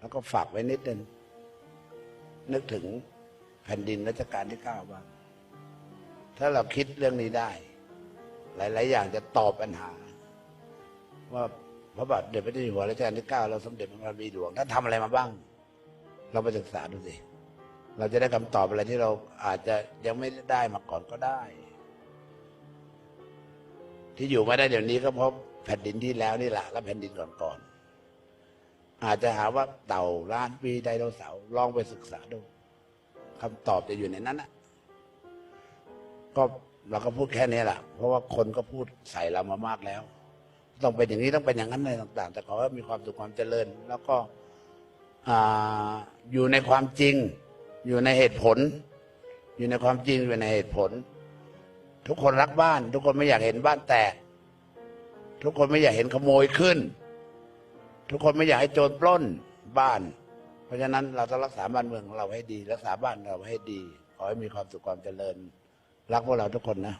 แล้วก็ฝากไว้นิดนึงนึกถึงแผ่นดินรัชกาลที่เก้าบ้างถ้าเราคิดเรื่องนี้ได้ หลาย ๆ อย่างจะตอบปัญหา ว่าพระบาทเดชพระเจ้าอยู่หัวรัชกาลที่เก้าเราสมเด็จพระบรมหลวงท่านทำอะไรมาบ้าง เราไปศึกษาดูสิเราจะได้คำตอบอะไรที่เราอาจจะยังไม่ได้มาก่อนก็ได้ ที่อยู่มาได้เดี๋ยวนี้ก็เพราะแผ่นดินที่แล้วนี่แหละและแผ่นดินก่อนๆ อาจจะหาว่าเต่าล้านปีไดโนเสาร์ลองไปศึกษาดูคำตอบจะอยู่ในนั้นนะก็เราก็พูดแค่นี้แหละเพราะว่าคนก็พูดใส่เรามามากแล้ว ต้องเป็นอย่างนี้ต้องเป็นอย่างนั้นอะไรต่าง ๆ แต่ขอให้มีความสุขความเจริญ แล้วก็อ่าอยู่ในความจริง อยู่ในเหตุผล อยู่ในความจริงอยู่ในเหตุผล ทุกคนรักบ้าน ทุกคนไม่อยากเห็นบ้านแตก ทุกคนไม่อยากเห็นขโมยขึ้น ทุกคนไม่อยากให้โจรปล้นบ้าน เพราะฉะนั้นเราต้องรักษาบ้านเมืองของเราให้ดี รักษาบ้านเราให้ดี ขอให้มีความสุขความเจริญ รักพวกเราทุกคนนะ